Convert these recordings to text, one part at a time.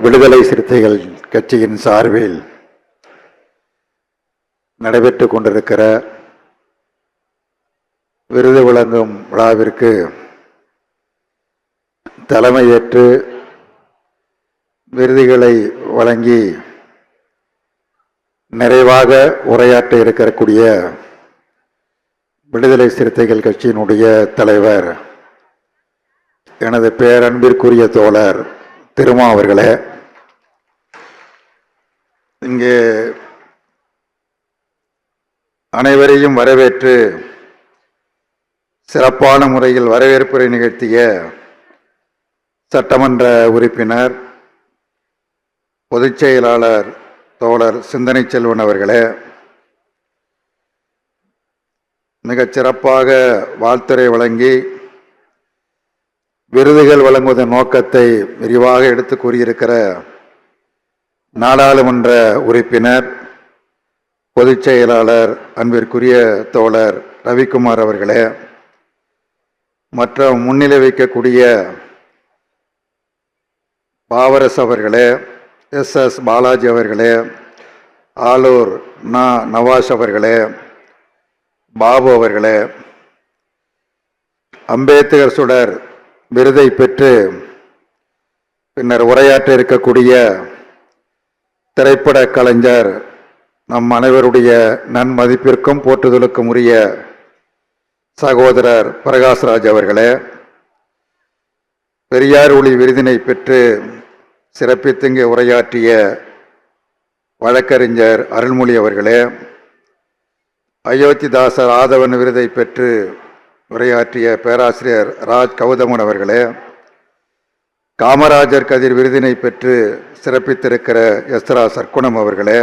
விடுதலை சிறுத்தைகள் கட்சியின் சார்பில் நடைபெற்று கொண்டிருக்கிற விருது வழங்கும் விழாவிற்கு தலைமையேற்று விருதுகளை வழங்கி நிறைவாக உரையாற்ற இருக்கக்கூடிய விடுதலை சிறுத்தைகள் கட்சியினுடைய தலைவர் எனது பேரன்பிற்குரிய தோழர் திருமா அவர்களே? இங்கே அனைவரையும் வரவேற்று சிறப்பான முறையில் வரவேற்புரை நிகழ்த்திய சட்டமன்ற உறுப்பினர் பொதுச் செயலாளர் தோழர் சிந்தனை செல்வன் அவர்களே மிகச் சிறப்பாக வாழ்த்துறை வழங்கி விருதுகள் வழங்குவதன் நோக்கத்தை விரிவாக எடுத்து கூறியிருக்கிற நாடாளுமன்ற உறுப்பினர் பொதுச் செயலாளர் அன்பிற்குரிய தோழர் ரவிக்குமார் அவர்களே மற்றும் முன்னிலை வைக்கக்கூடிய பாவரஸ் அவர்களே எஸ். எஸ். பாலாஜி அவர்களே ஆலூர் நா. நவாஸ் அவர்களே பாபு அவர்களே அம்பேத்கர் சுடர் விருதை பெற்று பின்னர் உரையாற்ற இருக்கக்கூடிய திரைப்பட கலைஞர் நம் அனைவருடைய நன்மதிப்பிற்கும் போற்றுதலுக்கும் உரிய சகோதரர் பிரகாஷ்ராஜ் அவர்களே பெரியார் ஒளி விருதினை பெற்று சிறப்பித்துங்க உரையாற்றிய வழக்கறிஞர் அருள்மொழி அவர்களே அயோத்திதாசர் ஆதவன் விருதை பெற்று உரையாற்றிய பேராசிரியர் ராஜ் கௌதமன் அவர்களே காமராஜர் கதிர் விருதினை பெற்று சிறப்பித்திருக்கிற எஸ்ரா சர்க்குணம் அவர்களே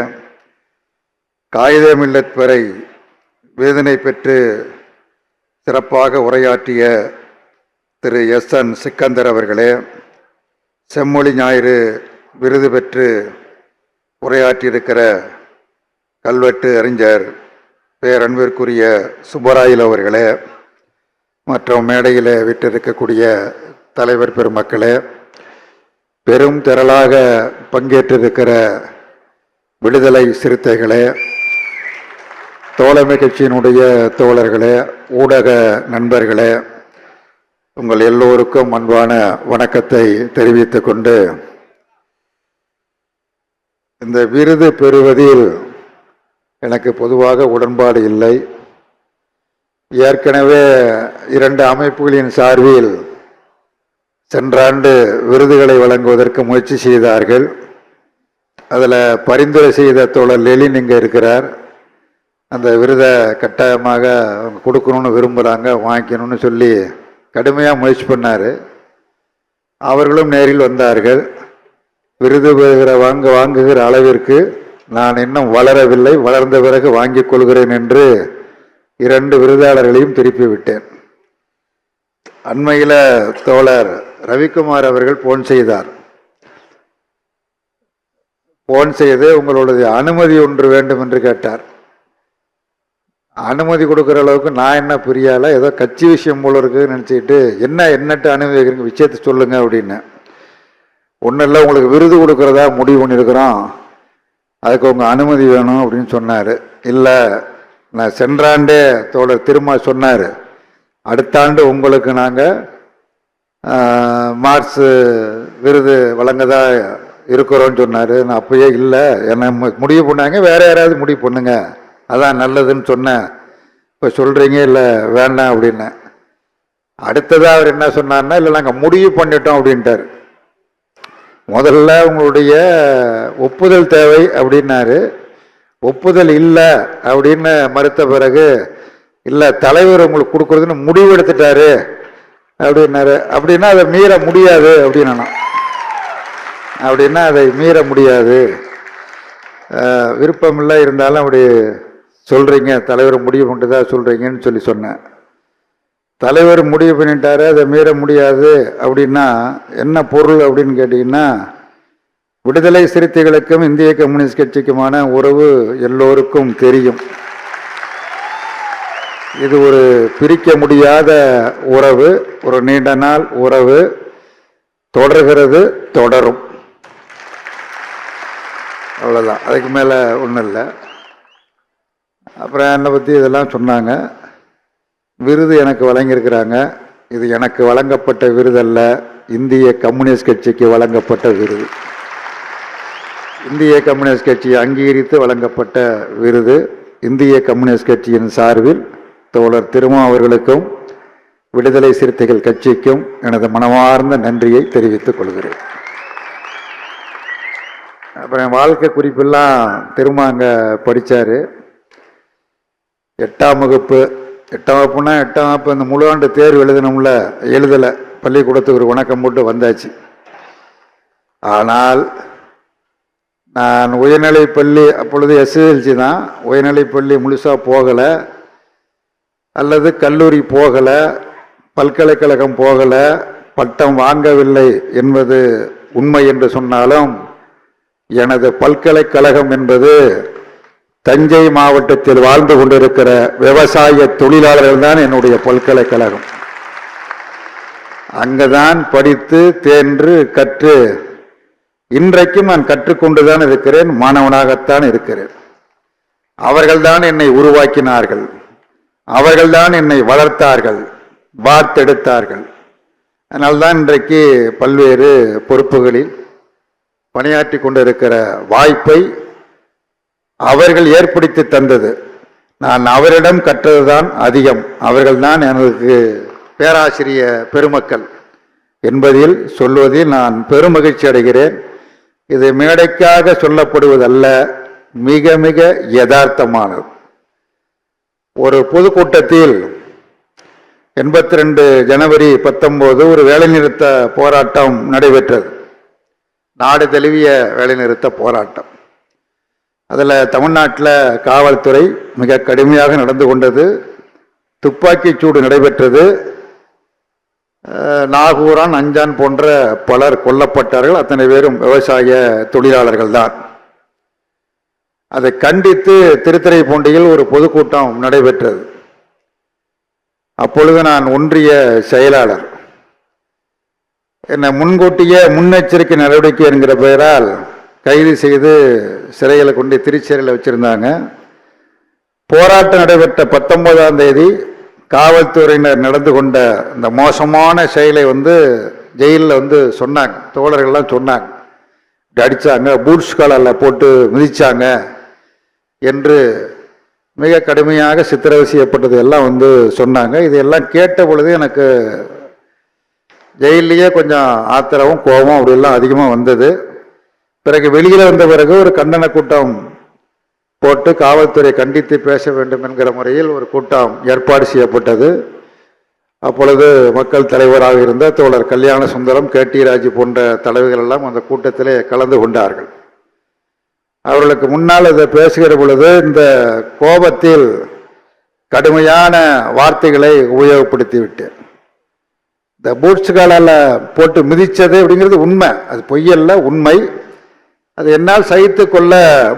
காகித மில்லத் வரை விருதினை பெற்று சிறப்பாக உரையாற்றிய திரு எஸ் என் சிக்கந்தர் அவர்களே செம்மொழி ஞாயிறு விருது பெற்று உரையாற்றியிருக்கிற கல்வெட்டு அறிஞர் பேரன்பிற்குரிய சுப்பராயில் அவர்களே மற்றும் மேடையில் விட்டிருக்கக்கூடிய தலைவர் பெருமக்களே பெரும் திரளாக பங்கேற்றிருக்கிற விடுதலை சிறுத்தைகளே தோழமை கட்சியினுடைய தோழர்களே ஊடக நண்பர்களே உங்கள் எல்லோருக்கும் அன்பான வணக்கத்தை தெரிவித்துக் கொண்டு இந்த விருது பெறுவதில் எனக்கு பொதுவாக உடன்பாடு இல்லை. ஏற்கனவே இரண்டு அமைப்புகளின் சார்பில் சென்ற ஆண்டு விருதுகளை வழங்குவதற்கு முயற்சி செய்தார்கள். அதில் பரிந்துரை செய்த தோழர் லெலின் இங்கே இருக்கிறார். அந்த விருதை கட்டாயமாக அவங்க கொடுக்கணும்னு விரும்புகிறாங்க வாங்கிக்கணும்னு சொல்லி கடுமையாக முயற்சி பண்ணார். அவர்களும் நேரில் வந்தார்கள். விருது பெறுகிற வாங்க வாங்குகிற அளவிற்கு நான் இன்னும் வளரவில்லை. வளர்ந்த பிறகு வாங்கிக் கொள்கிறேன் என்று இரண்டு விருதாளர்களையும் திருப்பி விட்டேன். அண்மையில் தோழர் ரவிக்குமார் அவர்கள் போன் செய்தார். போன் செய்து உங்களுடைய அனுமதி ஒன்று வேண்டும் என்று கேட்டார். அனுமதி கொடுக்குற அளவுக்கு நான் என்ன புரியலை ஏதோ கட்சி விஷயம் போல இருக்குன்னு நினச்சிக்கிட்டு என்ன என்னட்டு அனுமதி வைக்கிறீங்க விஷயத்தை சொல்லுங்க அப்படின்னு. ஒன்றும் இல்லை உங்களுக்கு விருது கொடுக்குறதா முடிவு பண்ணியிருக்கிறோம். அதுக்கு உங்கள் அனுமதி வேணும் அப்படின்னு சொன்னார். இல்லை நான் சென்றாண்டே தோழர் திரும்ப சொன்னார். அடுத்த ஆண்டு உங்களுக்கு நாங்கள் மார்க்ஸு விருது வழங்கதா இருக்கிறோன்னு சொன்னார். நான் அப்பயே இல்லை என்னை மு- முடிவு பண்ணாங்க வேறு யாராவது முடிவு பண்ணுங்க. அதான் நல்லதுன்னு சொன்னேன். இப்போ சொல்கிறீங்க இல்லை வேண்டாம் அப்படின்னேன். அடுத்ததாக அவர் என்ன சொன்னார்னா இல்லை நாங்கள் முடிவு பண்ணிட்டோம் அப்படின்ட்டார். முதல்ல உங்களுடைய ஒப்புதல் தேவை அப்படின்னாரு. ஒப்புதல் இல்லை அப்படின்னு மறுத்த பிறகு இல்லை தலைவர் உங்களுக்கு கொடுக்குறதுன்னு முடிவு எடுத்துட்டாரு அப்படின்னாரு. அப்படின்னா அதை மீற முடியாது அப்படின்னு நான் அப்படின்னா அதை மீற முடியாது. விருப்பமில்லை இருந்தாலும் அப்படி சொல்கிறீங்க தலைவர் முடிவு பண்ணிட்டு சொல்கிறீங்கன்னு சொல்லி சொன்னேன். தலைவர் முடிவு பண்ணிட்டாரு அதை மீற முடியாது அப்படின்னா என்ன பொருள் அப்படின்னு கேட்டிங்கன்னா விடுதலை சிறுத்தைகளுக்கும் இந்திய கம்யூனிஸ்ட் கட்சிக்குமான உறவு எல்லோருக்கும் தெரியும். இது ஒரு பிரிக்க முடியாத உறவு ஒரு நீண்ட நாள் உறவு. தொடர்கிறது தொடரும். அவ்வளோதான் அதுக்கு மேலே ஒன்றும் இல்லை. அப்புறம் என்னை பற்றி இதெல்லாம் சொன்னாங்க. விருது எனக்கு வழங்கியிருக்கிறாங்க. இது எனக்கு வழங்கப்பட்ட விருதல்ல. இந்திய கம்யூனிஸ்ட் கட்சிக்கு வழங்கப்பட்ட விருது. இந்திய கம்யூனிஸ்ட் கட்சி அங்கீகரித்து வழங்கப்பட்ட விருது இந்திய கம்யூனிஸ்ட் கட்சியின் சார்பில் தோழர் திருமா அவர்களுக்கும் விடுதலை சிறுத்தைகள் கட்சிக்கும் எனது மனமார்ந்த நன்றியை தெரிவித்துக் கொள்கிறேன். அப்புறம் என் வாழ்க்கை குறிப்பெல்லாம் திரும்ப அங்கே படித்தார் எட்டாம் வகுப்பு எட்டாம் வகுப்புனா எட்டாம் வகுப்பு இந்த முழு ஆண்டு தேர்வு எழுதணும்ல எழுதலை. பள்ளிக்கூடத்துக்கு ஒரு வணக்கம் போட்டு வந்தாச்சு. ஆனால் நான் உயர்நிலை பள்ளி அப்பொழுது எஸ்எல்சி தான். உயர்நிலைப் பள்ளி முழுசாக போகலை. அல்லது கல்லூரி போகலை. பல்கலைக்கழகம் போகலை. பட்டம் வாங்கவில்லை என்பது உண்மை என்று சொன்னாலும் எனது பல்கலைக்கழகம் என்பது தஞ்சை மாவட்டத்தில் வாழ்ந்து கொண்டிருக்கிற விவசாய தொழிலாளர்கள் தான் என்னுடைய பல்கலைக்கழகம். அங்கதான் படித்து தேன்று கற்று இன்றைக்கும் நான் கற்றுக்கொண்டுதான் இருக்கிறேன் மாணவனாகத்தான் இருக்கிறேன். அவர்கள்தான் என்னை உருவாக்கினார்கள். அவர்கள்தான் என்னை வளர்த்தார்கள் வார்த்தெடுத்தார்கள். அதனால்தான் இன்றைக்கு பல்வேறு பொறுப்புகளில் பணியாற்றி கொண்டிருக்கிற வாய்ப்பை அவர்கள் ஏற்படுத்தி தந்தது. நான் அவரிடம் கற்றதுதான் அதிகம். அவர்கள்தான் எனக்கு பேராசிரிய பெருமக்கள் என்பதில் சொல்வதில் நான் பெருமகிழ்ச்சி அடைகிறேன். இது மேடைக்காக சொல்லப்படுவதல்ல மிக மிக யதார்த்தமானது. ஒரு பொதுக்கூட்டத்தில் எண்பத்தி ரெண்டு ஜனவரி பத்தொம்போது ஒரு வேலைநிறுத்த போராட்டம் நடைபெற்றது. நாடு தழுவிய வேலைநிறுத்த போராட்டம். அதில் தமிழ்நாட்டில் காவல்துறை மிக கடுமையாக நடந்து கொண்டது. துப்பாக்கிச் சூடு நடைபெற்றது. நாகூரான் அஞ்சான் போன்ற பலர் கொல்லப்பட்டார்கள். அத்தனை பேரும் விவசாய தொழிலாளர்கள் தான் அதை கண்டித்து திருத்துறைப்பூண்டியில் ஒரு பொதுக்கூட்டம் நடைபெற்றது. அப்பொழுது நான் ஒன்றிய செயலாளர். என்னை முன்கூட்டியே முன்னெச்சரிக்கை நடவடிக்கை என்கிற பெயரால் கைது செய்து சிறையில் கொண்டு திருச்சிறையில் வச்சிருந்தாங்க. போராட்டம் நடைபெற்ற பத்தொன்பதாம் தேதி காவல்துறையினர் நடந்து கொண்ட இந்த மோசமான செயலை வந்து ஜெயிலில் வந்து சொன்னாங்க. தோழர்கள்லாம் சொன்னாங்க. அடித்தாங்க பூட்ஸ் காலரில் போட்டு மிதித்தாங்க என்று மிக கடுமையாக சித்திரவதை செய்யப்பட்டது எல்லாம் வந்து சொன்னாங்க. இதையெல்லாம் கேட்ட பொழுது எனக்கு ஜெயிலேயே கொஞ்சம் ஆத்திரமும் கோபம் அப்படிலாம் அதிகமாக வந்தது. பிறகு வெளியில் வந்த பிறகு ஒரு கண்டன கூட்டம் போட்டு காவல்துறை கண்டித்து பேச வேண்டும் என்கிற முறையில் ஒரு கூட்டம் ஏற்பாடு செய்யப்பட்டது. அப்பொழுது மக்கள் தலைவராக இருந்த தோழர் கல்யாண சுந்தரம் கே. டி. ராஜு போன்ற தலைவர்கள் எல்லாம் அந்த கூட்டத்திலே கலந்து கொண்டார்கள். அவர்களுக்கு முன்னால் இதை பேசுகிற பொழுது இந்த கோபத்தில் கடுமையான வார்த்தைகளை உபயோகப்படுத்தி விட்டேன் இந்த பூட்ஸ் காலால் போட்டு மிதித்தது அப்படிங்கிறது உண்மை. அது பொய்யல்ல உண்மை. அது என்னால் சகித்து கொள்ள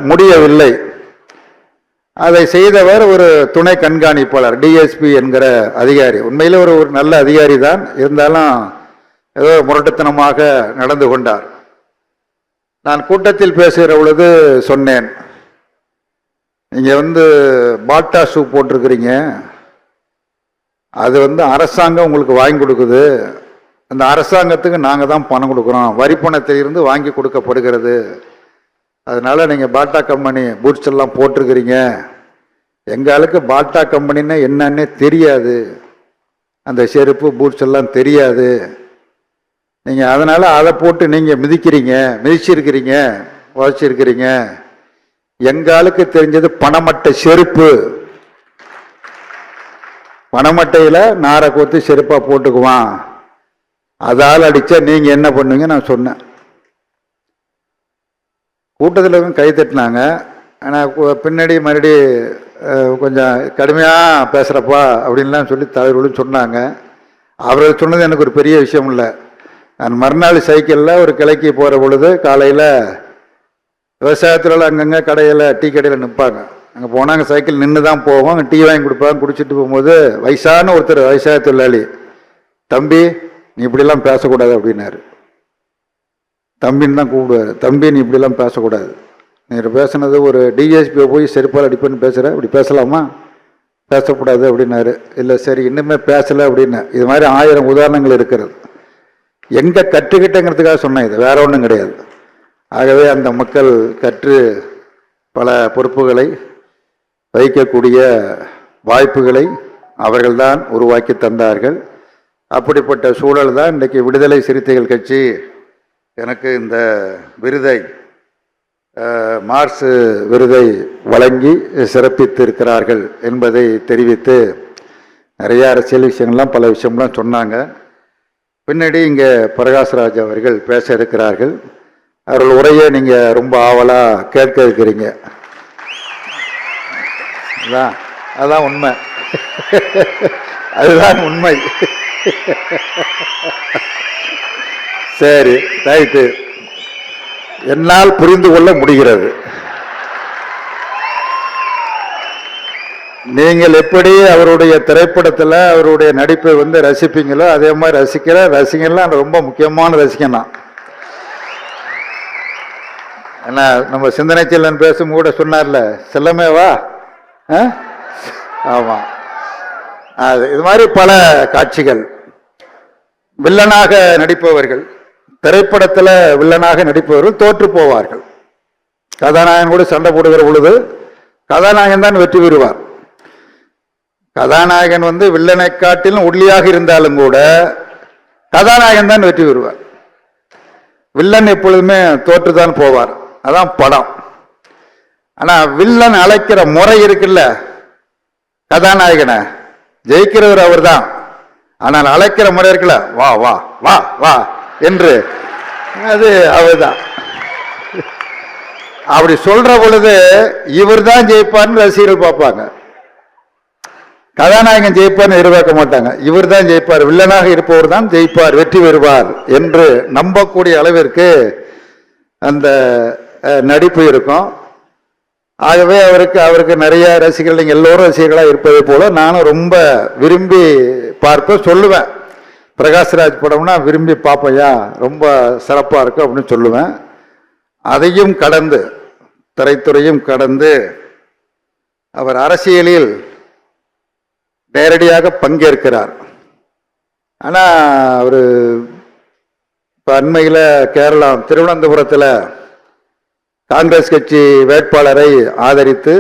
முடியவில்லை. அதை செய்தவர் ஒரு துணை கண்காணிப்பாளர் டிஎஸ்பி என்கிற அதிகாரி. உண்மையில் ஒரு ஒரு நல்ல அதிகாரி தான். இருந்தாலும் ஏதோ முரட்டுத்தனமாக நடந்து கொண்டார். நான் கூட்டத்தில் பேசுகிற பொழுது சொன்னேன் நீங்கள் வந்து பாட்டா ஷூ போட்டிருக்கிறீங்க. அது வந்து அரசாங்கம் உங்களுக்கு வாங்கி கொடுக்குது. அந்த அரசாங்கத்துக்கு நாங்கள் தான் பணம் கொடுக்குறோம். வரி பணத்திலிருந்து வாங்கி கொடுக்கப்படுகிறது. அதனால் நீங்கள் பாட்டா கம்பெனி பூட்ஸ் எல்லாம் போட்டிருக்கிறீங்க. எங்கள் ஆளுக்கு பாட்டா கம்பெனின்னா என்னன்னே தெரியாது. அந்த செருப்பு பூட்ஸ் எல்லாம் தெரியாது. நீங்கள் அதனால் அதை போட்டு நீங்கள் மிதிக்கிறீங்க மிதிச்சிருக்கிறீங்க உழைச்சிருக்கிறீங்க எங்கள் ஆளுக்கு தெரிஞ்சது பணமட்டை செருப்பு. பணமட்டையில் நாரை கோத்து செருப்பாக போட்டுக்குவான். அதால் அடித்தா நீங்கள் என்ன பண்ணுவீங்க? நான் சொன்னேன். கூட்டத்தில் கை தட்டினாங்க. ஆனால் பின்னாடி மறுபடி கொஞ்சம் கடுமையாக பேசுகிறப்பா அப்படின்லாம் சொல்லி தலைவர்களும் சொன்னாங்க. அவர்கள் சொன்னது எனக்கு ஒரு பெரிய விஷயம் இல்லை. நான் மறுநாள் சைக்கிளில் ஒரு கிளைக்கு போகிற பொழுது காலையில் விவசாயத்தில் அங்கங்கே கடையில் டீ கடையில் நிற்பாங்க அங்கே போனாங்க சைக்கிள் நின்று தான் போவோம் அங்கே டீ வாங்கி கொடுப்பாங்க குடிச்சிட்டு போகும்போது வயசான ஒருத்தர் விவசாய தொழிலாளி தம்பி நீ இப்படிலாம் பேசக்கூடாது அப்படின்னாரு. தம்பின்னு தான் கூப்பிடுவார். தம்பி நீ இப்படிலாம் பேசக்கூடாது. நீர் பேசுனது ஒரு டிஎஸ்பியை போய் செருப்பால் அடிப்பேன்னு பேசுகிற இப்படி பேசலாமா? பேசக்கூடாது அப்படின்னாரு. இல்லை சரி இன்னுமே பேசலை அப்படின்னு. இது மாதிரி ஆயிரம் உதாரணங்கள் இருக்கிறது. எங்கே கற்றுக்கிட்டேங்கிறதுக்காக சொன்னேன் இது. வேற ஒன்றும் கிடையாது. ஆகவே அந்த மக்கள் கற்று பல பொறுப்புகளை வைக்கக்கூடிய வாய்ப்புகளை அவர்கள்தான் உருவாக்கி தந்தார்கள். அப்படிப்பட்ட சூழல் தான் இன்றைக்கு விடுதலை சிறுத்தைகள் கட்சி எனக்கு இந்த விருதை மார்ஸ் விருதை வழங்கி சிறப்பித்து இருக்கிறார்கள் என்பதை தெரிவித்து நிறைய அரசியல் விஷயங்கள்லாம் பல விஷயம்லாம் சொன்னாங்க. பின்னாடி இங்கே பிரகாஷ்ராஜ் அவர்கள் பேச இருக்கிறார்கள். அவர்கள் உரையை நீங்கள் ரொம்ப ஆவலாக கேட்க இருக்கிறீங்க. அதான் அதான் உண்மை. அதுதான் உண்மை. சரி ரைட்டு என்னால் புரிந்து கொள்ள முடிகிறது. நீங்கள் எப்படி அவருடைய திரைப்படத்தில் அவருடைய நடிப்பை வந்து ரசிப்பீங்களோ அதே மாதிரி ரசிக்கிற ரசிகன்லாம் ரொம்ப முக்கியமான ரசிகன் தான் ஏன்னா நம்ம சிந்தனை செல்லன் பேசும் கூட சொன்னார்ல செல்லமே வா. ஆ? அது இது மாதிரி பல காட்சிகள். வில்லனாக நடிப்பவர்கள். திரைப்படத்தில் வில்லனாக நடிப்பவர்கள் தோற்று போவார்கள். கதாநாயகன் கூட சண்டை போடுகிற பொழுது கதாநாயகன் தான் வெற்றி பெறுவார். கதாநாயகன் வந்து வில்லனை காட்டிலும் உள்ளியாக இருந்தாலும் கூட கதாநாயகன் தான் வெற்றி பெறுவார். வில்லன் எப்பொழுதுமே தோற்று தான் போவார். அதான் படம். ஆனால் வில்லன் அழைக்கிற முறை இருக்குல்ல கதாநாயகனை. ஜெயிக்கிறவர் அவர் தான் ஆனால் அழைக்கிற முறை இருக்குல்ல வா வா வா வா. என்று. அது அவர்தான். அப்படி சொல்ற பொழுது இவர் தான் ஜெயிப்பார்னு ரசிகர்கள் பார்ப்பாங்க. கதாநாயகன் ஜெயிப்பார்னு எதிர்பார்க்க மாட்டாங்க. இவர் தான் ஜெயிப்பார். வில்லனாக இருப்பவர் தான் ஜெயிப்பார் வெற்றி பெறுவார் என்று நம்பக்கூடிய அளவிற்கு அந்த நடிப்பு இருக்கும். ஆகவே அவருக்கு அவருக்கு நிறைய ரசிகர்கள் எல்லோரும் ரசிகர்களாக இருப்பதை போல நானும் ரொம்ப விரும்பி பார்ப்பேன் சொல்லுவேன். பிரகாஷ்ராஜ் படம்னா விரும்பி பார்ப்பையா ரொம்ப சிறப்பாக இருக்கும் அப்படின்னு சொல்லுவேன். அதையும் கடந்து திரைத்துறையும் கடந்து அவர் அரசியலில் நேரடியாக பங்கேற்கிறார். ஆனால் அவர் இப்போ அண்மையில் கேரளா திருவனந்தபுரத்தில் காங்கிரஸ் கட்சி வேட்பாளரை ஆதரித்து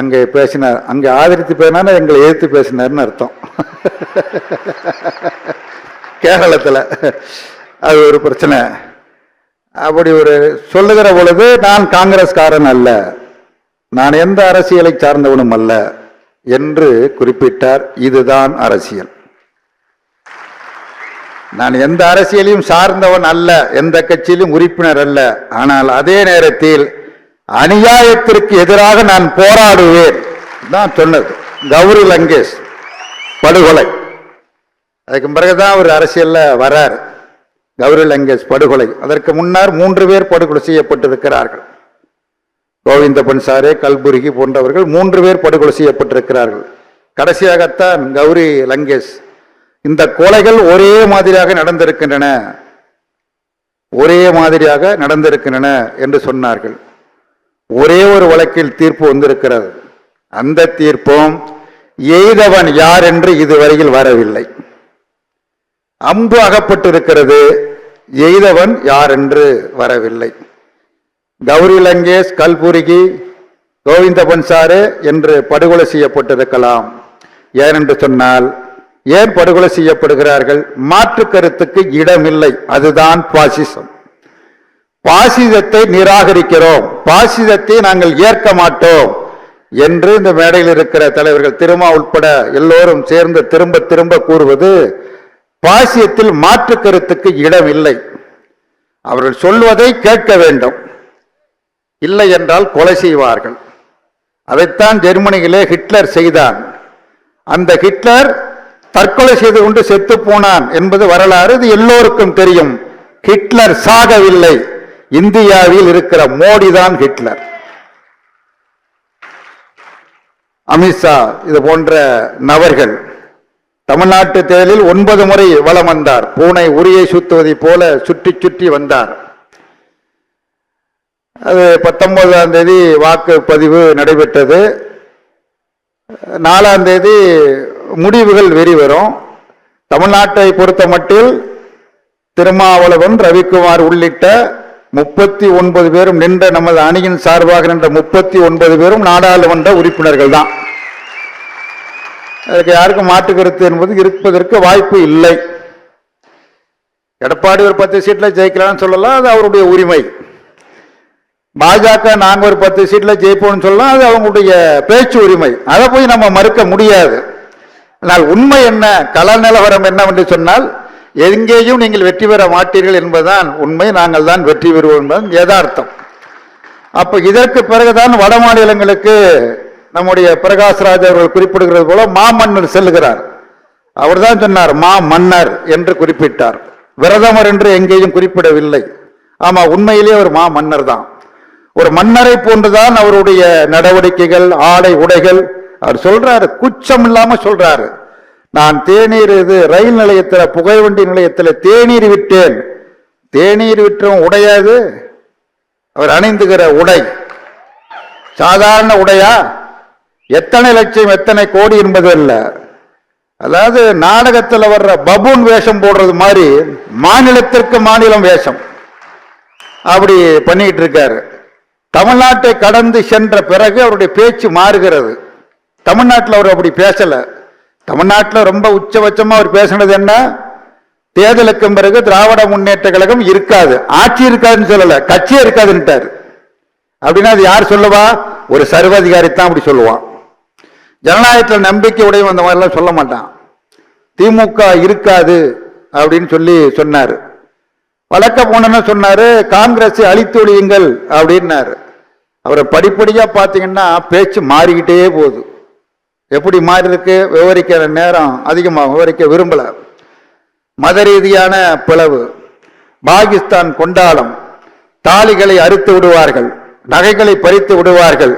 அங்கே பேசினார். அங்கே ஆதரித்து பேசினா எங்களை எதிர்த்து பேசினார்னு அர்த்தம். கேரளத்தில். அது ஒரு பிரச்சனை. அப்படி ஒரு சொல்லுகிற பொழுது நான் காங்கிரஸ்காரன் அல்ல. நான் எந்த அரசியலை சார்ந்தவனும் அல்ல என்று குறிப்பிட்டார். இதுதான் அரசியல். நான் எந்த அரசியலையும் சார்ந்தவன் அல்ல எந்த கட்சியிலும் உறுப்பினர் அல்ல. ஆனால் அதே நேரத்தில் அநியாயத்திற்கு எதிராக நான் போராடுவேன். தான் சொன்னது. கௌரி லங்கேஷ் படுகொலை. அதுக்கு பிறகுதான் அவர் அரசியலில் வரார். கௌரி லங்கேஷ் படுகொலை. அதற்கு முன்னர் மூன்று பேர் படுகொலை செய்யப்பட்டிருக்கிறார்கள். கோவிந்த பன்சாரே கல்புருகி போன்றவர்கள் மூன்று பேர் படுகொலை செய்யப்பட்டிருக்கிறார்கள். கடைசியாகத்தான் கௌரி லங்கேஷ். இந்த கொலைகள் ஒரே மாதிரியாக நடந்திருக்கின்றன. ஒரே மாதிரியாக நடந்திருக்கின்றன என்று சொன்னார்கள். ஒரே ஒரு வழக்கில் தீர்ப்பு வந்திருக்கிறது. அந்த தீர்ப்பும் எய்தவன் யார் என்று இதுவரையில் வரவில்லை. அம்பு அகப்பட்டிருக்கிறது. எய்தவன் யார் என்று வரவில்லை. கௌரி லங்கேஷ் கல்புரிகி கோவிந்த சாரு என்று படுகொலை செய்யப்பட்டிருக்கலாம். ஏனென்று சொன்னால் ஏன் படுகொலை செய்யப்படுகிறார்கள்? மாற்று கருத்துக்கு இடமில்லை. அதுதான் பாசிசம். பாசிசத்தை நிராகரிக்கிறோம். பாசிசத்தை நாங்கள் ஏற்க மாட்டோம் என்று இந்த மேடையில் இருக்கிற தலைவர்கள் திருமா உட்பட எல்லோரும் சேர்ந்து திரும்ப திரும்ப கூறுவது பாசியத்தில் மாற்று கருத்துக்கு இடமில்லை. அவர்கள் சொல்வதை கேட்க வேண்டும். இல்லை என்றால் கொலை செய்வார்கள். அதைத்தான் ஜெர்மனியிலே ஹிட்லர் செய்தான். அந்த ஹிட்லர் தற்கொலை செய்து கொண்டு செத்து போனான் என்பது வரலாறு இது எல்லோருக்கும் தெரியும். ஹிட்லர் சாகவில்லை. இந்தியாவில் இருக்கிற மோடி தான் ஹிட்லர். அமித்ஷா இது போன்ற நபர்கள் தமிழ்நாட்டு தேர்தலில் ஒன்பது முறை வலம் வந்தார். பூனை உரியை சுத்துவதை போல சுற்றி சுற்றி வந்தார். அது பத்தொன்பதாம் தேதி வாக்குப்பதிவு நடைபெற்றது. நாலாம் தேதி முடிவுகள் வெளிவரும். தமிழ்நாட்டை பொறுத்த மட்டில் திருமாவளவன் ரவிக்குமார் உள்ளிட்ட முப்பத்தி ஒன்பது பேரும் நின்ற நமது அணியின் சார்பாக நின்ற முப்பத்தி ஒன்பது பேரும் நாடாளுமன்ற உறுப்பினர்கள் தான் அதுக்கு யாருக்கும் மாற்று கருத்து என்பது இருப்பதற்கு வாய்ப்பு இல்லை. எடப்பாடி ஒரு பத்து சீட்டில் ஜெயிக்கலாம்னு சொல்லலாம் அது அவருடைய உரிமை. பாஜக நாங்கள் ஒரு பத்து சீட்டில் ஜெயிப்போம்னு சொல்லலாம் அது அவங்களுடைய பேச்சு உரிமை. அதை போய் நம்ம மறுக்க முடியாது. ஆனால் உண்மை என்ன கள நிலவரம் என்னவென்று சொன்னால் எங்கேயும் நீங்கள் வெற்றி பெற மாட்டீர்கள் என்பதுதான் உண்மை நாங்கள் தான் வெற்றி பெறுவோம் என்பதும் யதார்த்தம். அப்போ இதற்கு பிறகுதான் வட மாநிலங்களுக்கு நம்முடைய பிரகாஷ்ராஜ் அவர்கள் குறிப்பிடுகிறது போல மாமன்னர் செல்லுகிறார். அவர்தான் சொன்னார் மா மன்னர் என்று குறிப்பிட்டார். விரதமர் என்று எங்கேயும் குறிப்பிடவில்லை. ஆமா உண்மையிலேயே ஒரு மா மன்னர் தான். ஒரு மன்னரை போன்றுதான் அவருடைய நடவடிக்கைகள் ஆடை உடைகள். அவர் சொல்றாரு குச்சம் இல்லாம சொல்றாரு. நான் தேநீர் இது ரயில் நிலையத்துல புகைவண்டி நிலையத்துல தேநீர் விட்டேன். தேநீர் விற்றவும் உடையாது அவர் அணிந்துகிற உடை. சாதாரண உடையா? எத்தனை லட்சம் எத்தனை கோடி என்பது அல்ல. அதாவது நாடகத்தில் வர்ற பபூன் வேஷம் போடுறது மாதிரி மாநிலத்திற்கு மாநிலம் வேஷம். அப்படி பண்ணிட்டு இருக்காரு. தமிழ்நாட்டை கடந்து சென்ற பிறகு அவருடைய பேச்சு மாறுகிறது. தமிழ்நாட்டில் அவர் அப்படி பேசலை. தமிழ்நாட்டில் ரொம்ப உச்சபட்சமாக அவர் பேசினது என்ன? தேர்தலுக்கு பிறகு திராவிட முன்னேற்ற கழகம் இருக்காது. ஆட்சி இருக்காதுன்னு சொல்லலை கட்சியே இருக்காதுன்ட்டார் அப்படின்னா அது யார் சொல்லுவா? ஒரு சர்வாதிகாரி தான் அப்படி சொல்லுவான். ஜனநாயகத்தில் நம்பிக்கை உடையும் அந்த மாதிரிலாம் சொல்ல மாட்டான். திமுக இருக்காது அப்படின்னு சொல்லி சொன்னார். வழக்க போனன்னு சொன்னாரு காங்கிரஸ் அழித்து ஒழியுங்கள் அப்படின்னாரு. அவரை படிப்படியாக பார்த்தீங்கன்னா பேச்சு மாறிக்கிட்டே போகுது. எப்படி மாறி இருக்கு விவரிக்கிற நேரம் அதிகமாக விவரிக்க விரும்பலை. மத ரீதியான பிளவு. பாகிஸ்தான் கொண்டாடம் தாலிகளை அறுத்து விடுவார்கள். நகைகளை பறித்து விடுவார்கள்.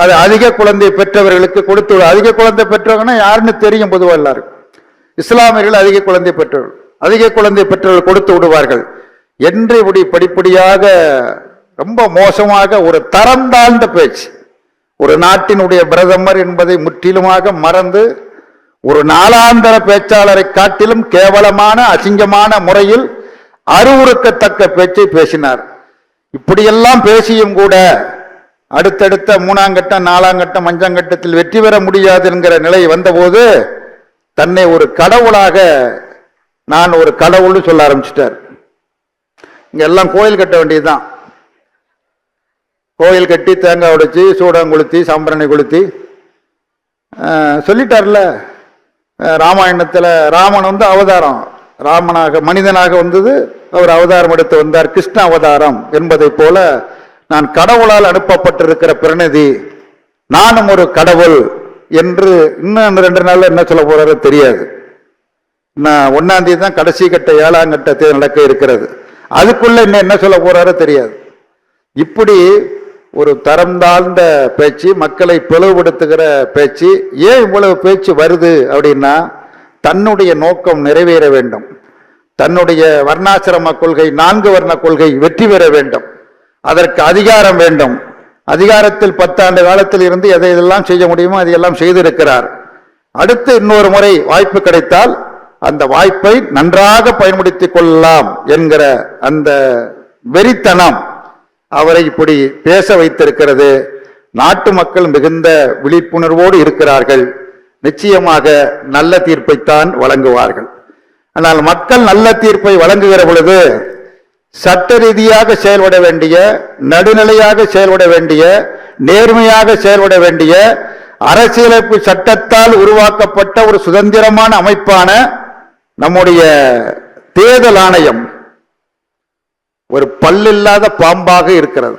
அது அதிக குழந்தை பெற்றவர்களுக்கு கொடுத்து விட. அதிக குழந்தை பெற்றவங்கன்னா யாருன்னு தெரியும் பொதுவாக எல்லாரும் இஸ்லாமியர்கள் அதிக குழந்தை பெற்றவர்கள் அதிக குழந்தை பெற்றவர்கள் கொடுத்து விடுவார்கள். என்று இப்படி படிப்படியாக ரொம்ப மோசமாக ஒரு தரம் தாழ்ந்த பேச்சு. ஒரு நாட்டினுடைய பிரதமர் என்பதை முற்றிலுமாக மறந்து ஒரு நாளாந்தர பேச்சாளரை காட்டிலும் கேவலமான அசிங்கமான முறையில் அறிவுறுக்கத்தக்க பேச்சை பேசினார். இப்படியெல்லாம் பேசியும் கூட அடுத்தடுத்த மூணாம் கட்டம் நாலாம் கட்டம் அஞ்சாம் கட்டத்தில் வெற்றி பெற முடியாது என்கிற நிலை வந்தபோது தன்னை ஒரு கடவுளாக நான் ஒரு கடவுள்னு சொல்ல ஆரம்பிச்சிட்டார். இங்கே எல்லாம் கோயில் கட்ட வேண்டியதுதான். கோயில் கட்டி தேங்காய் உடைச்சி சூடம் கொளுத்தி சாம்பிராணி கொளுத்தி சொல்லிட்டார்ல ராமாயணத்தில் ராமன் வந்து அவதாரம். ராமனாக மனிதனாக வந்தது அவர் அவதாரம் எடுத்து வந்தார் கிருஷ்ண அவதாரம் என்பதை போல நான் கடவுளால் அனுப்பப்பட்டிருக்கிற பிரணிதி நானும் ஒரு கடவுள் என்று இன்னும் ரெண்டு நாளில் என்ன சொல்ல போறாரோ தெரியாது. நான் ஒன்னாம் தேதி தான் கடைசி கட்ட ஏழாம் கட்டத்தை நடக்க இருக்கிறது. அதுக்குள்ள இன்னும் என்ன சொல்ல போறாரோ தெரியாது. இப்படி ஒரு தரம் தாழ்ந்த பேச்சு மக்களை பிளவுபடுத்துகிற பேச்சு ஏன் இவ்வளவு பேச்சு வருது அப்படின்னா தன்னுடைய நோக்கம் நிறைவேற வேண்டும். தன்னுடைய வர்ணாசிரம கொள்கை நான்கு வர்ண கொள்கை வெற்றி பெற வேண்டும். அதற்கு அதிகாரம் வேண்டும். அதிகாரத்தில் பத்தாண்டு காலத்தில் இருந்து எதை எதெல்லாம் செய்ய முடியுமோ அதையெல்லாம் செய்திருக்கிறார். அடுத்து இன்னொரு முறை வாய்ப்பு கிடைத்தால் அந்த வாய்ப்பை நன்றாக பயன்படுத்திக் கொள்ளலாம் என்கிற அந்த வெறித்தனம் அவரை இப்படி பேச வைத்திருக்கிறது. நாட்டு மக்கள் மிகுந்த விழிப்புணர்வோடு இருக்கிறார்கள். நிச்சயமாக நல்ல தீர்ப்பைத்தான் வழங்குவார்கள். ஆனால் மக்கள் நல்ல தீர்ப்பை வழங்குகிற பொழுது சட்ட ரீதியாக செயல்பட வேண்டிய நடுநிலையாக செயல்பட வேண்டிய நேர்மையாக செயல்பட வேண்டிய அரசியலமைப்பு சட்டத்தால் உருவாக்கப்பட்ட ஒரு சுதந்திரமான அமைப்பான நம்முடைய தேர்தல் ஆணையம் ஒரு பல்லில்லாத பாம்பாக இருக்கிறது.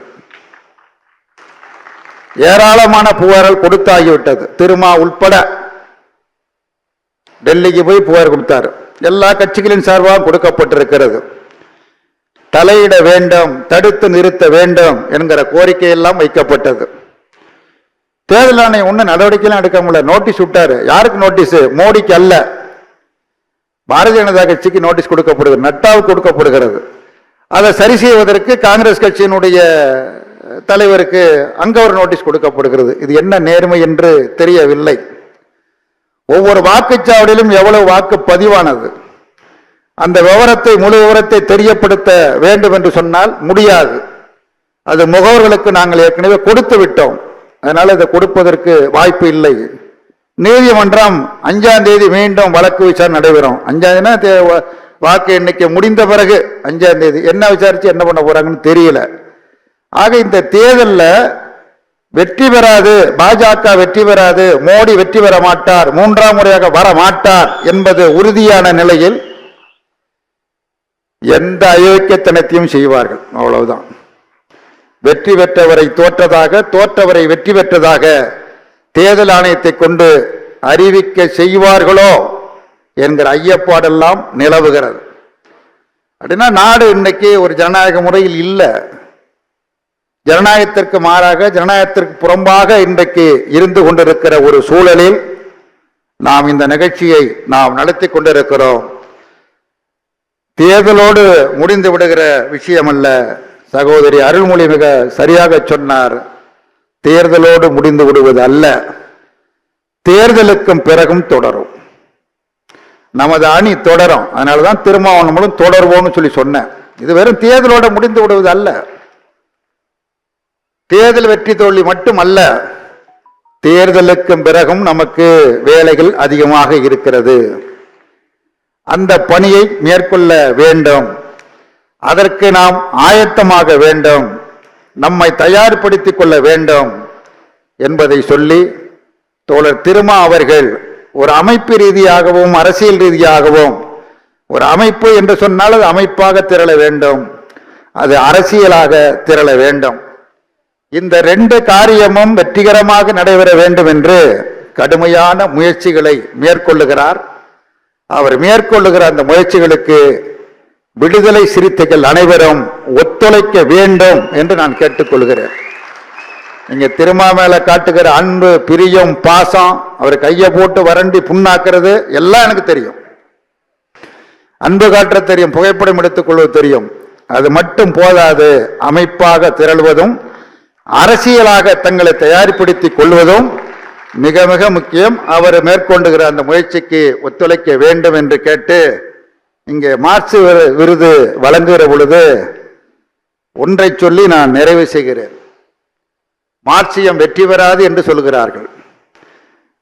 ஏராளமான புகார்கள் கொடுத்தாகிவிட்டது. திருமா உள்பட டெல்லிக்கு போய் புகார் கொடுத்தார். எல்லா கட்சிகளின் சார்பாக கொடுக்கப்பட்டிருக்கிறது. தலையிட வேண்டும் தடுத்து நிறுத்த வேண்டும் என்கிற கோரிக்கை எல்லாம் வைக்கப்பட்டது. தேர்தல் ஆணையம் ஒன்றும் நடவடிக்கைலாம் எடுக்க முடியல. நோட்டீஸ் விட்டாரு. யாருக்கு நோட்டீஸ்? மோடிக்கு அல்ல. பாரதிய ஜனதா கட்சிக்கு நோட்டீஸ் கொடுக்கப்படுகிறது. நட்டாவுக்கு கொடுக்கப்படுகிறது. அதை சரி செய்வதற்கு காங்கிரஸ் கட்சியினுடைய தலைவருக்கு அங்கே ஒரு நோட்டீஸ் கொடுக்கப்படுகிறது. இது என்ன நேர்மை என்று தெரியவில்லை. ஒவ்வொரு வாக்குச்சாவடியிலும் எவ்வளவு வாக்கு பதிவானது? அந்த விவரத்தை முழு விவரத்தை தெரியப்படுத்த வேண்டும் என்று சொன்னால் முடியாது. அது முகவர்களுக்கு நாங்கள் ஏற்கனவே கொடுத்து விட்டோம். அதனால் இதை கொடுப்பதற்கு வாய்ப்பு இல்லை. நீதிமன்றம் அஞ்சாம் தேதி மீண்டும் வழக்கு விசாரணை நடைபெறும். அஞ்சாம் தேதி வாக்கு எண்ணிக்கை முடிந்த பிறகு அஞ்சாம் தேதி என்ன விசாரிச்சு என்ன பண்ண போறாங்கன்னு தெரியல. ஆக இந்த தேர்தலில் வெற்றி பெறாது பாஜக வெற்றி பெறாது மோடி வெற்றி பெற மாட்டார் மூன்றாம் முறையாக வர மாட்டார் என்பது உறுதியான நிலையில் எந்த அயோக்கியத்தனத்தையும் செய்வார்கள். அவ்வளவுதான். வெற்றி பெற்றவரை தோற்றதாக தோற்றவரை வெற்றி பெற்றதாக தேர்தல் ஆணையத்தை கொண்டு அறிவிக்க செய்வார்களோ என்கிற ஐயப்பாடெல்லாம் நிலவுகிறது. அப்படின்னா நாடு இன்னைக்கு ஒரு ஜனநாயக முறையில் இல்லை. ஜனநாயகத்திற்கு மாறாக ஜனநாயகத்திற்கு புறம்பாக இன்றைக்கு இருந்து கொண்டிருக்கிற ஒரு சூழலில் நாம் இந்த நிகழ்ச்சியை நாம் நடத்தி கொண்டிருக்கிறோம். தேர்தலோடு முடிந்து விடுகிற விஷயம் அல்ல சகோதரி அருள்மொழி மிக சரியாக சொன்னார். தேர்தலோடு முடிந்து விடுவது அல்ல தேர்தலுக்கும் பிறகும் தொடரும். நமது அணி தொடரும். அதனாலதான் திருமாவளவனும் தொடர்வோம்னு சொல்லி சொன்னேன். இது வெறும் தேர்தலோட முடிந்து விடுவது அல்ல தேர்தல் வெற்றி தோல்வி மட்டும் அல்ல தேர்தலுக்கும் பிறகும் நமக்கு வேலைகள் அதிகமாக இருக்கிறது. அந்த பணியை மேற்கொள்ள வேண்டும். அதற்கு நாம் ஆயத்தமாக வேண்டும். நம்மை தயார்படுத்திக் கொள்ள வேண்டும் என்பதை சொல்லி தோழர் திருமா அவர்கள் ஒரு அமைப்பு ரீதியாகவும் அரசியல் ரீதியாகவும் ஒரு அமைப்பு என்று சொன்னால் அது அமைப்பாக திரள வேண்டும். அது அரசியலாக திரள வேண்டும். இந்த ரெண்டு காரியமும் வெற்றிகரமாக நடைபெற வேண்டும் என்று கடுமையான முயற்சிகளை மேற்கொள்ளுகிறார் அவர் மேற்கொள்ளுகிற அந்த முயற்சிகளுக்கு விடுதலை சிறுத்தைகள் அனைவரும் ஒத்துழைக்க வேண்டும் என்று நான் கேட்டுக்கொள்கிறேன். நீங்க திருமா மேல காட்டுகிற அன்பு பிரியம் பாசம் அவர் கையை போட்டு வறண்டி புண்ணாக்குறது எல்லாம் எனக்கு தெரியும். அன்பு காட்ட தெரியும் புகைப்படம் எடுத்துக்கொள்வது தெரியும். அது மட்டும் போதாது அமைப்பாக திரள்வதும் அரசியலாக தங்களை தயார்படுத்திக் கொள்வதும் மிக மிக முக்கியம் அவர் மேற்கொண்டுகிற அந்த முயற்சிக்கு ஒத்துழைக்க வேண்டும் என்று கேட்டு இங்கே மார்க்ஸ் விருது வழங்குகிற பொழுது ஒன்றை சொல்லி நான் நிறைவு செய்கிறேன். மார்க்சியம் வெற்றி பெறாது என்று சொல்கிறார்கள்.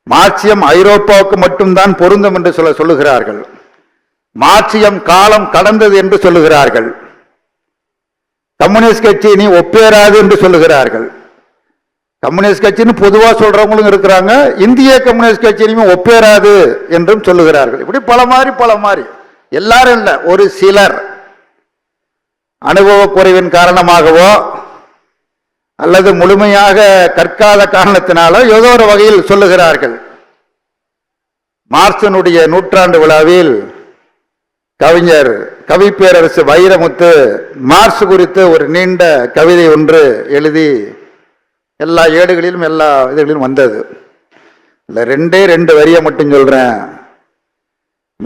மார்க்சியம் ஐரோப்பாவுக்கு மட்டும்தான் பொருந்தும் என்று சொல்ல சொல்லுகிறார்கள். மார்க்சியம் காலம் கடந்தது என்று சொல்லுகிறார்கள். கம்யூனிஸ்ட் கட்சி நீ ஒப்பேறாது என்று சொல்லுகிறார்கள். கம்யூனிஸ்ட் கட்சின்னு பொதுவாக சொல்றவங்களும் இருக்கிறாங்க. இந்திய கம்யூனிஸ்ட் கட்சியுமே ஒப்பேறாது என்றும் சொல்லுகிறார்கள். இப்படி பல மாதிரி பல மாதிரி எல்லாரும் இல்லை ஒரு சிலர். அனுபவ குறைவின் காரணமாகவோ அல்லது முழுமையாக கற்காத காரணத்தினாலோ ஏதோ ஒரு வகையில் சொல்லுகிறார்கள். மார்சனுடைய நூற்றாண்டு விழாவில் கவிஞர் கவிப்பேரரசு வைரமுத்து மார்க்ஸ் குறித்து ஒரு நீண்ட கவிதை ஒன்று எழுதி எல்லா ஏடுகளிலும் எல்லா இதுகளிலும் வந்தது. இல்லை ரெண்டே ரெண்டு வரியை மட்டும் சொல்கிறேன்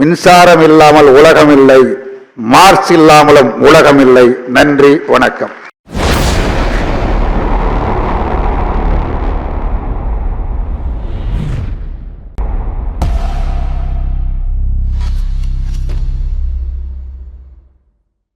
மின்சாரம் இல்லாமல் உலகம் இல்லை மார்ச் இல்லாமலும் உலகம் இல்லை நன்றி வணக்கம்.